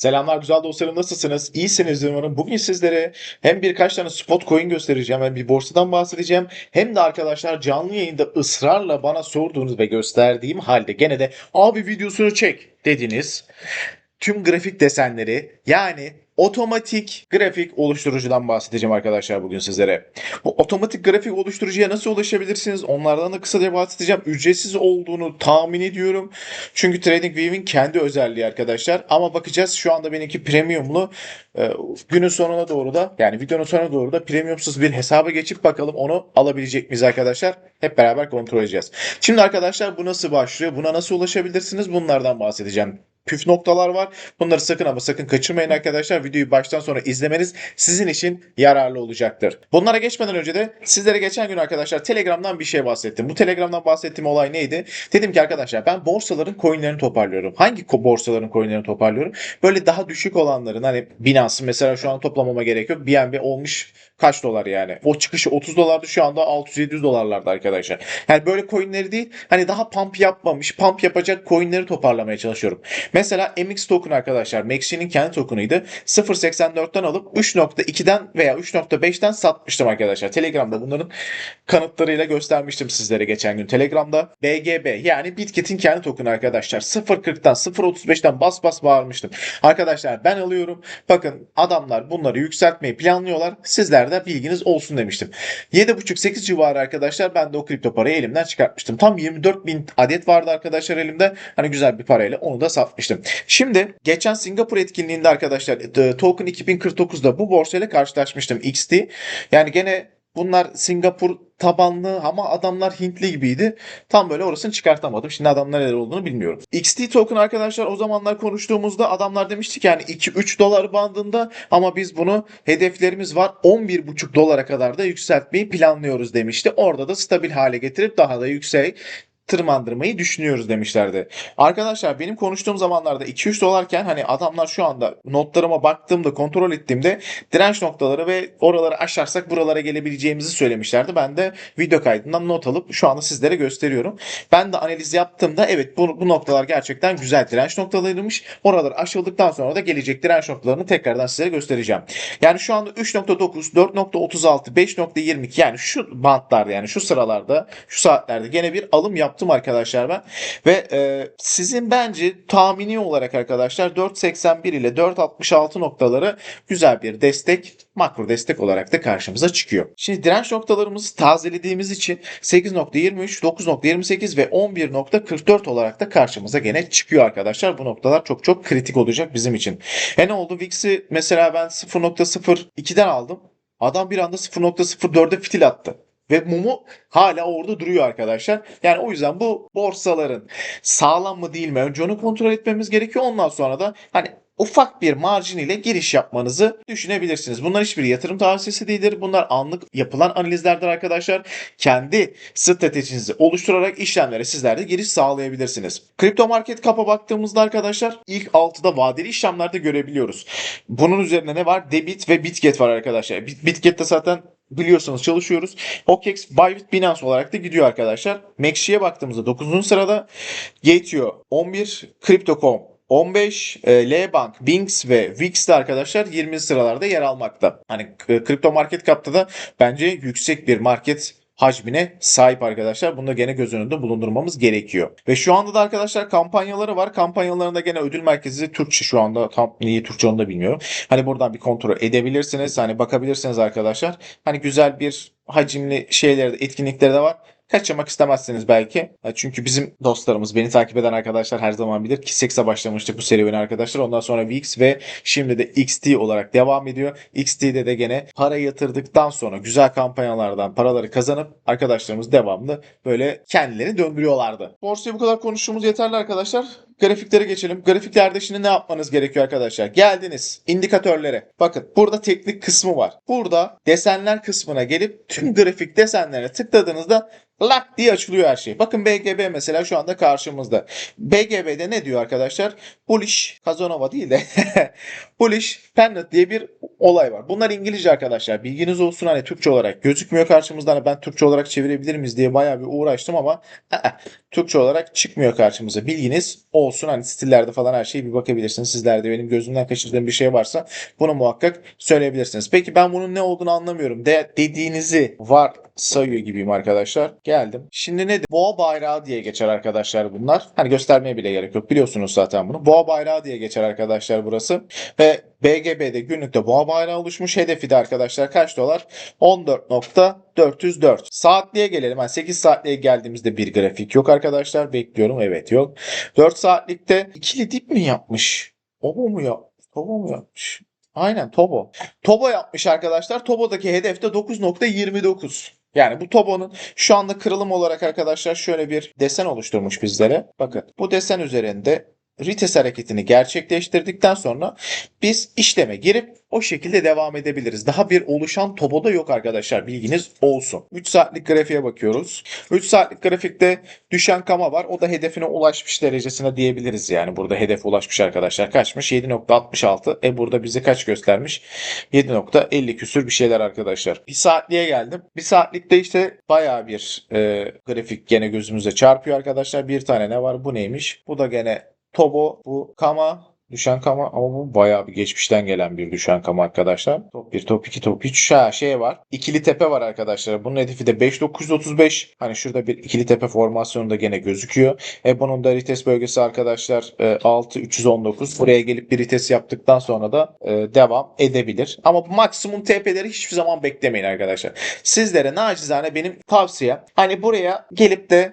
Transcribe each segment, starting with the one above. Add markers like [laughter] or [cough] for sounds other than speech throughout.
Selamlar güzel dostlarım nasılsınız? İyisiniz umarım. Bugün sizlere hem birkaç tane spot coin göstereceğim hem bir borsadan bahsedeceğim. Hem de arkadaşlar canlı yayında ısrarla bana sorduğunuz ve gösterdiğim halde gene de abi videosunu çek dediniz. Tüm grafik desenleri yani otomatik grafik oluşturucudan bahsedeceğim arkadaşlar bugün sizlere. Bu otomatik grafik oluşturucuya nasıl ulaşabilirsiniz? Onlardan da kısaca bahsedeceğim. Ücretsiz olduğunu tahmin ediyorum. Çünkü TradingView'in kendi özelliği arkadaşlar. Ama bakacağız şu anda benimki premiumlu. Ee, günün sonuna doğru da yani videonun sonuna doğru da premiumsuz bir hesaba geçip bakalım onu alabilecek miyiz arkadaşlar? Hep beraber kontrol edeceğiz. Şimdi arkadaşlar bu nasıl başlıyor? Buna nasıl ulaşabilirsiniz? Bunlardan bahsedeceğim püf noktalar var. Bunları sakın ama sakın kaçırmayın arkadaşlar. Videoyu baştan sona izlemeniz sizin için yararlı olacaktır. Bunlara geçmeden önce de sizlere geçen gün arkadaşlar Telegram'dan bir şey bahsettim. Bu Telegram'dan bahsettiğim olay neydi? Dedim ki arkadaşlar ben borsaların coinlerini toparlıyorum. Hangi borsaların coinlerini toparlıyorum? Böyle daha düşük olanların hani Binance'ın mesela şu an toplamama gerek yok. BNB olmuş kaç dolar yani? O çıkışı 30 dolardı şu anda 600-700 dolarlarda arkadaşlar. Yani böyle coinleri değil hani daha pump yapmamış, pump yapacak coinleri toparlamaya çalışıyorum. Mesela MX token arkadaşlar Maxi'nin kendi token'ıydı. 0.84'ten alıp 3.2'den veya 3.5'ten satmıştım arkadaşlar. Telegram'da bunların kanıtlarıyla göstermiştim sizlere geçen gün. Telegram'da BGB yani Bitkit'in kendi token'ı arkadaşlar. 0.40'dan 0.35'ten bas bas bağırmıştım. Arkadaşlar ben alıyorum. Bakın adamlar bunları yükseltmeyi planlıyorlar. Sizler de bilginiz olsun demiştim. 7.5-8 civarı arkadaşlar ben de o kripto parayı elimden çıkartmıştım. Tam 24 bin adet vardı arkadaşlar elimde. Hani güzel bir parayla onu da satmıştım. Şimdi geçen Singapur etkinliğinde arkadaşlar e, Token 2049'da bu borsayla karşılaşmıştım XT. Yani gene bunlar Singapur tabanlı ama adamlar Hintli gibiydi. Tam böyle orasını çıkartamadım. Şimdi adamlar neler olduğunu bilmiyorum. XT token arkadaşlar o zamanlar konuştuğumuzda adamlar demişti ki yani 2-3 dolar bandında ama biz bunu hedeflerimiz var 11,5 dolara kadar da yükseltmeyi planlıyoruz demişti. Orada da stabil hale getirip daha da yüksek tırmandırmayı düşünüyoruz demişlerdi. Arkadaşlar benim konuştuğum zamanlarda 2-3 dolarken hani adamlar şu anda notlarıma baktığımda kontrol ettiğimde direnç noktaları ve oraları aşarsak buralara gelebileceğimizi söylemişlerdi. Ben de video kaydından not alıp şu anda sizlere gösteriyorum. Ben de analiz yaptığımda evet bu, bu noktalar gerçekten güzel direnç noktalarıymış. Oraları aşıldıktan sonra da gelecek direnç noktalarını tekrardan size göstereceğim. Yani şu anda 3.9, 4.36, 5.22 yani şu bantlarda yani şu sıralarda şu saatlerde gene bir alım yaptım arkadaşlar ben. Ve e, sizin bence tahmini olarak arkadaşlar 4.81 ile 4.66 noktaları güzel bir destek makro destek olarak da karşımıza çıkıyor. Şimdi direnç noktalarımızı tazelediğimiz için 8.23, 9.28 ve 11.44 olarak da karşımıza gene çıkıyor arkadaşlar. Bu noktalar çok çok kritik olacak bizim için. E ne oldu? VIX'i mesela ben 0.02'den aldım. Adam bir anda 0.04'e fitil attı. Ve mumu hala orada duruyor arkadaşlar. Yani o yüzden bu borsaların sağlam mı değil mi önce onu kontrol etmemiz gerekiyor. Ondan sonra da hani ufak bir marjin ile giriş yapmanızı düşünebilirsiniz. Bunlar hiçbir yatırım tavsiyesi değildir. Bunlar anlık yapılan analizlerdir arkadaşlar. Kendi stratejinizi oluşturarak işlemlere sizler de giriş sağlayabilirsiniz. Kripto market kapa baktığımızda arkadaşlar ilk 6'da vadeli işlemlerde görebiliyoruz. Bunun üzerine ne var? Debit ve Bitget var arkadaşlar. Bit- Bitget'te zaten biliyorsanız çalışıyoruz. OKEx, Bybit, Binance olarak da gidiyor arkadaşlar. Maxi'ye baktığımızda 9. sırada Gateo 11, Crypto.com 15, e, L-Bank, Binx ve Wix de arkadaşlar 20 sıralarda yer almakta. Hani e, kripto market kapta da bence yüksek bir market hacmine sahip arkadaşlar. Bunu da gene göz önünde bulundurmamız gerekiyor. Ve şu anda da arkadaşlar kampanyaları var. Kampanyalarında gene ödül merkezi Türkçe şu anda tam niye Türkçe onu da bilmiyorum. Hani buradan bir kontrol edebilirsiniz. Hani bakabilirsiniz arkadaşlar. Hani güzel bir hacimli şeyleri de etkinlikleri de var. Kaçırmak istemezsiniz belki. Çünkü bizim dostlarımız, beni takip eden arkadaşlar her zaman bilir ki 6'a başlamıştık bu serüveni arkadaşlar. Ondan sonra VX ve şimdi de XT olarak devam ediyor. XT'de de gene para yatırdıktan sonra güzel kampanyalardan paraları kazanıp arkadaşlarımız devamlı böyle kendilerini döndürüyorlardı. Borsayı bu kadar konuştuğumuz yeterli arkadaşlar. Grafiklere geçelim. Grafiklerde şimdi ne yapmanız gerekiyor arkadaşlar? Geldiniz indikatörlere. Bakın burada teknik kısmı var. Burada desenler kısmına gelip tüm grafik desenlerine tıkladığınızda lak diye açılıyor her şey. Bakın BGB mesela şu anda karşımızda. BGB'de ne diyor arkadaşlar? Bullish, Kazanova değil de [laughs] Bullish Pennant diye bir olay var. Bunlar İngilizce arkadaşlar. Bilginiz olsun hani Türkçe olarak gözükmüyor karşımızda. Hani ben Türkçe olarak çevirebilir miyiz diye bayağı bir uğraştım ama Türkçe olarak çıkmıyor karşımıza. Bilginiz olsun. Hani stillerde falan her şeye bir bakabilirsiniz. Sizler de benim gözümden kaçırdığım bir şey varsa bunu muhakkak söyleyebilirsiniz. Peki ben bunun ne olduğunu anlamıyorum de dediğinizi var sayıyor gibiyim arkadaşlar. Geldim. Şimdi nedir? Boğa bayrağı diye geçer arkadaşlar bunlar. Hani göstermeye bile gerek yok. Biliyorsunuz zaten bunu. Boğa bayrağı diye geçer arkadaşlar burası. Ve BGB'de günlükte boğa bayrağı oluşmuş. Hedefi de arkadaşlar kaç dolar? 14.404. Saatliğe gelelim. Yani 8 saatliğe geldiğimizde bir grafik yok arkadaşlar. Bekliyorum. Evet yok. 4 saatlikte ikili dip mi yapmış? Obo mu ya? Tobo mu yapmış? Aynen Tobo. Tobo yapmış arkadaşlar. Tobo'daki hedef de 9.29. Yani bu Tobo'nun şu anda kırılım olarak arkadaşlar şöyle bir desen oluşturmuş bizlere. Bakın bu desen üzerinde retest hareketini gerçekleştirdikten sonra biz işleme girip o şekilde devam edebiliriz. Daha bir oluşan Tobo'da yok arkadaşlar bilginiz olsun. 3 saatlik grafiğe bakıyoruz. 3 saatlik grafikte düşen kama var. O da hedefine ulaşmış derecesine diyebiliriz yani. Burada hedef ulaşmış arkadaşlar. Kaçmış? 7.66. E burada bize kaç göstermiş? 7.50 küsür bir şeyler arkadaşlar. Bir saatliğe geldim. Bir saatlikte işte bayağı bir e, grafik gene gözümüze çarpıyor arkadaşlar. Bir tane ne var? Bu neymiş? Bu da gene Tobo, bu Kama, Düşen kama ama bu bayağı bir geçmişten gelen bir düşen kama arkadaşlar. Top 1, top 2, top 3 ha, şey var. İkili tepe var arkadaşlar. Bunun hedefi de 5935. Hani şurada bir ikili tepe formasyonu da gene gözüküyor. E bunun da rites bölgesi arkadaşlar e, 6319. Buraya gelip bir rites yaptıktan sonra da e, devam edebilir. Ama maksimum TP'leri hiçbir zaman beklemeyin arkadaşlar. Sizlere nacizane benim tavsiyem hani buraya gelip de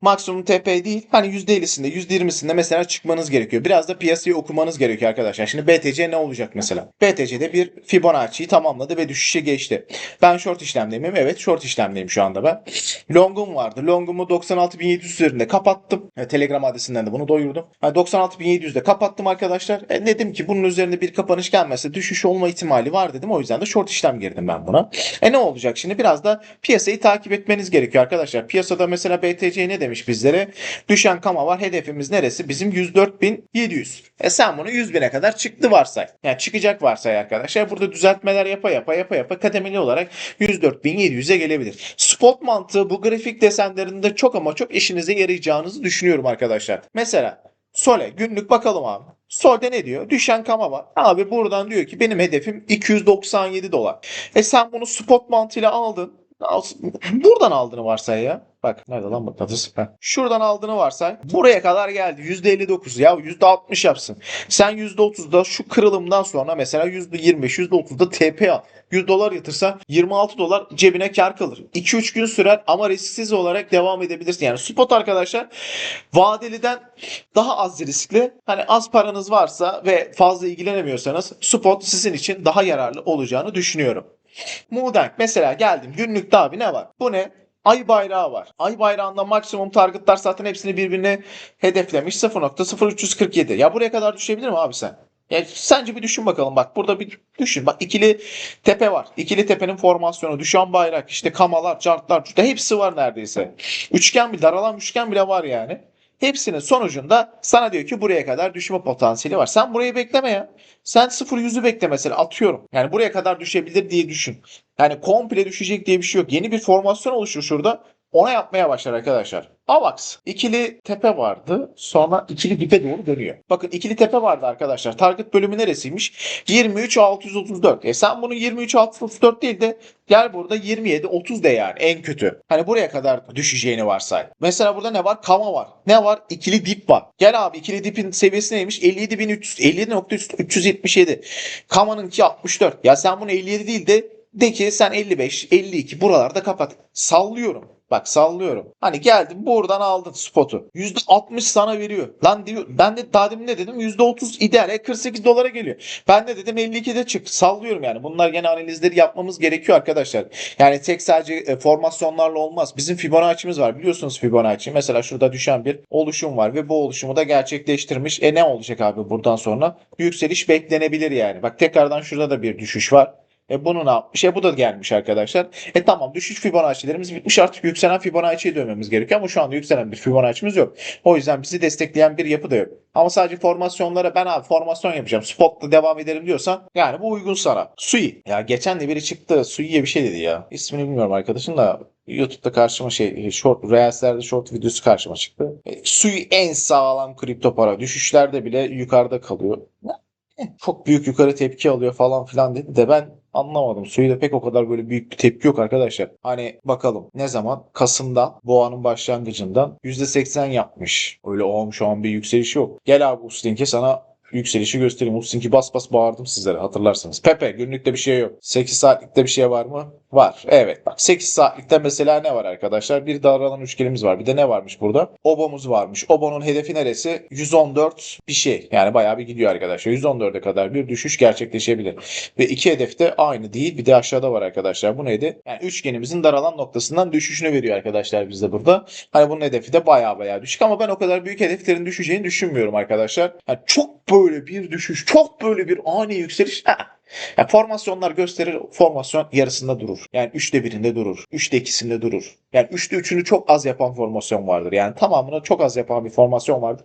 maksimum TP değil hani %50'sinde %20'sinde mesela çıkmanız gerekiyor. Biraz da piyasayı okumanız gerekiyor arkadaşlar. Şimdi BTC ne olacak mesela? BTC'de bir Fibonacci'yi tamamladı ve düşüşe geçti. Ben short işlemdeyim. Evet short işlemdeyim şu anda ben. Long'um vardı. Long'umu 96.700 üzerinde kapattım. E, Telegram adresinden de bunu doyurdum. Yani 96.700'de kapattım arkadaşlar. E, dedim ki bunun üzerinde bir kapanış gelmezse düşüş olma ihtimali var dedim. O yüzden de short işlem girdim ben buna. E ne olacak şimdi? Biraz da piyasayı takip etmeniz gerekiyor arkadaşlar. Piyasada mesela BTC ne demiş bizlere? Düşen kama var. Hedefimiz neresi? Bizim 104.700. E sen bunu 100 bine kadar çıktı varsay. Yani çıkacak varsay arkadaşlar. Burada düzeltmeler yapa yapa yapa yapa kademeli olarak 104.700'e gelebilir. Spot mantığı bu grafik desenlerinde çok ama çok işinize yarayacağınızı düşünüyorum arkadaşlar. Mesela Sole günlük bakalım abi. Sol'de ne diyor? Düşen kama var. Abi buradan diyor ki benim hedefim 297 dolar. E sen bunu spot mantığıyla aldın. Buradan aldığını varsay ya. Bak nerede lan mıknatıs? Heh. Şuradan aldığını varsay. Buraya kadar geldi. %59 ya %60 yapsın. Sen %30'da şu kırılımdan sonra mesela %25, %30'da TP al. 100 dolar yatırsa 26 dolar cebine kar kalır. 2-3 gün sürer ama risksiz olarak devam edebilirsin. Yani spot arkadaşlar vadeliden daha az riskli. Hani az paranız varsa ve fazla ilgilenemiyorsanız spot sizin için daha yararlı olacağını düşünüyorum. Mudank mesela geldim günlükte abi ne var? Bu ne? Ay bayrağı var. Ay bayrağında maksimum targetlar zaten hepsini birbirine hedeflemiş. 0.0347. Ya buraya kadar düşebilir mi abi sen? Ya sence bir düşün bakalım bak burada bir düşün. Bak ikili tepe var. İkili tepenin formasyonu, düşen bayrak, işte kamalar, cartlar, hepsi var neredeyse. Üçgen bir daralan üçgen bile var yani. Hepsinin sonucunda sana diyor ki buraya kadar düşme potansiyeli var. Sen burayı bekleme ya. Sen 0-100'ü bekle mesela atıyorum. Yani buraya kadar düşebilir diye düşün. Yani komple düşecek diye bir şey yok. Yeni bir formasyon oluşur şurada. Ona yapmaya başlar arkadaşlar. AVAX. ikili tepe vardı. Sonra ikili dipe doğru dönüyor. Bakın ikili tepe vardı arkadaşlar. Target bölümü neresiymiş? 23.634. E sen bunu 23.634 değil de gel burada 27.30 de yani en kötü. Hani buraya kadar düşeceğini varsay. Mesela burada ne var? Kama var. Ne var? İkili dip var. Gel abi ikili dipin seviyesi neymiş? 57.300 57.377. Kama'nınki 64. Ya sen bunu 57 değil de de ki sen 55, 52 buralarda kapat. Sallıyorum. Bak sallıyorum. Hani geldin buradan aldın spotu. %60 sana veriyor. Lan diyor ben de daha demin ne dedim? %30 ideal. E 48 dolara geliyor. Ben de dedim 52'de çık. Sallıyorum yani. Bunlar gene analizleri yapmamız gerekiyor arkadaşlar. Yani tek sadece e, formasyonlarla olmaz. Bizim Fibonacci'miz var. Biliyorsunuz Fibonacci. Mesela şurada düşen bir oluşum var ve bu oluşumu da gerçekleştirmiş. E ne olacak abi buradan sonra? Yükseliş beklenebilir yani. Bak tekrardan şurada da bir düşüş var. E bunu ne yapmış? E bu da gelmiş arkadaşlar. E tamam düşüş Fibonacci'lerimiz bitmiş artık yükselen Fibonacci'ye dönmemiz gerekiyor ama şu anda yükselen bir Fibonacci'miz yok. O yüzden bizi destekleyen bir yapı da yok. Ama sadece formasyonlara ben abi formasyon yapacağım. Spot'la devam edelim diyorsan yani bu uygun sana. Sui. Ya geçen de biri çıktı. Sui'ye bir şey dedi ya. İsmini bilmiyorum arkadaşın da YouTube'da karşıma şey short Reels'lerde short videosu karşıma çıktı. E, Sui en sağlam kripto para. Düşüşlerde bile yukarıda kalıyor. Eh, Çok büyük yukarı tepki alıyor falan filan dedi de ben anlamadım. Sui'de pek o kadar böyle büyük bir tepki yok arkadaşlar. Hani bakalım ne zaman? Kasım'da boğanın başlangıcından %80 yapmış. Öyle olmuş şu an bir yükseliş yok. Gel abi Uslink'e sana yükselişi göstereyim. Uslink'i bas bas bağırdım sizlere hatırlarsınız. Pepe günlükte bir şey yok. 8 saatlikte bir şey var mı? Var. Evet bak 8 saatlikte mesela ne var arkadaşlar? Bir daralan üçgenimiz var. Bir de ne varmış burada? Obo'muz varmış. Obo'nun hedefi neresi? 114 bir şey. Yani bayağı bir gidiyor arkadaşlar. 114'e kadar bir düşüş gerçekleşebilir. Ve iki hedef de aynı değil. Bir de aşağıda var arkadaşlar. Bu neydi? Yani üçgenimizin daralan noktasından düşüşünü veriyor arkadaşlar bizde burada. Hani bunun hedefi de bayağı bayağı düşük ama ben o kadar büyük hedeflerin düşeceğini düşünmüyorum arkadaşlar. Yani çok böyle bir düşüş, çok böyle bir ani yükseliş. Ha. Ya formasyonlar gösterir, formasyon yarısında durur. Yani üçte birinde durur, üçte ikisinde durur. Yani üçte üçünü çok az yapan formasyon vardır. Yani tamamını çok az yapan bir formasyon vardır.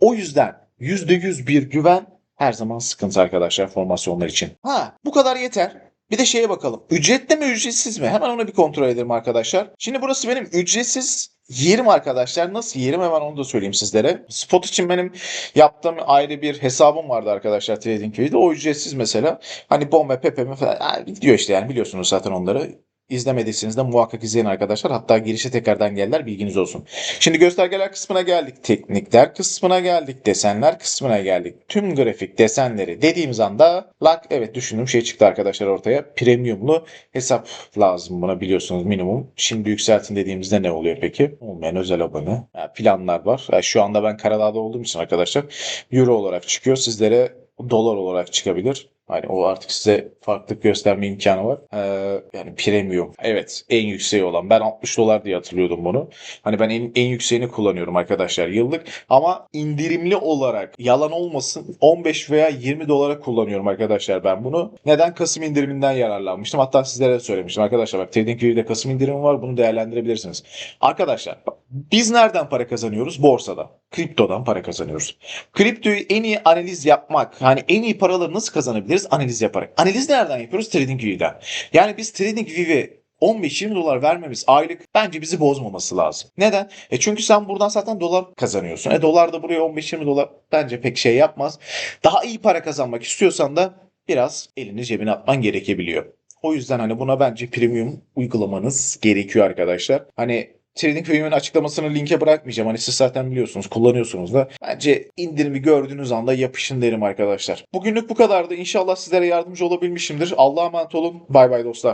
O yüzden yüzde yüz bir güven her zaman sıkıntı arkadaşlar formasyonlar için. Ha bu kadar yeter. Bir de şeye bakalım. Ücretli mi ücretsiz mi? Hemen onu bir kontrol edelim arkadaşlar. Şimdi burası benim ücretsiz yerim arkadaşlar. Nasıl yerim hemen onu da söyleyeyim sizlere. Spot için benim yaptığım ayrı bir hesabım vardı arkadaşlar TradingView'de. O ücretsiz mesela. Hani bomba, pepe mi falan ha, gidiyor işte yani biliyorsunuz zaten onları. İzlemediyseniz de muhakkak izleyin arkadaşlar. Hatta girişe tekrardan geldiler bilginiz olsun. Şimdi göstergeler kısmına geldik. Teknikler kısmına geldik. Desenler kısmına geldik. Tüm grafik desenleri dediğimiz anda lak evet düşündüğüm şey çıktı arkadaşlar ortaya. Premiumlu hesap lazım buna biliyorsunuz minimum. Şimdi yükseltin dediğimizde ne oluyor peki? Olmayan özel abone. Ha, planlar var. Ha, şu anda ben Karadağ'da olduğum için arkadaşlar euro olarak çıkıyor. Sizlere dolar olarak çıkabilir. Hani o artık size farklılık gösterme imkanı var. Ee, yani premium. Evet en yükseği olan. Ben 60 dolar diye hatırlıyordum bunu. Hani ben en, en yükseğini kullanıyorum arkadaşlar yıllık. Ama indirimli olarak yalan olmasın 15 veya 20 dolara kullanıyorum arkadaşlar ben bunu. Neden? Kasım indiriminden yararlanmıştım. Hatta sizlere de söylemiştim. Arkadaşlar bak TradingView'de Kasım indirimi var. Bunu değerlendirebilirsiniz. Arkadaşlar biz nereden para kazanıyoruz? Borsada. Kriptodan para kazanıyoruz. Kriptoyu en iyi analiz yapmak, hani en iyi paraları nasıl kazanabiliriz? Analiz yaparak. Analiz nereden yapıyoruz? TradingView'den. Yani biz TradingView'e 15-20 dolar vermemiz aylık bence bizi bozmaması lazım. Neden? E çünkü sen buradan zaten dolar kazanıyorsun. E dolar da buraya 15-20 dolar bence pek şey yapmaz. Daha iyi para kazanmak istiyorsan da biraz elini cebine atman gerekebiliyor. O yüzden hani buna bence premium uygulamanız gerekiyor arkadaşlar. Hani TradingView'un açıklamasını linke bırakmayacağım. Hani siz zaten biliyorsunuz, kullanıyorsunuz da. Bence indirimi gördüğünüz anda yapışın derim arkadaşlar. Bugünlük bu kadardı. İnşallah sizlere yardımcı olabilmişimdir. Allah'a emanet olun. Bay bay dostlar.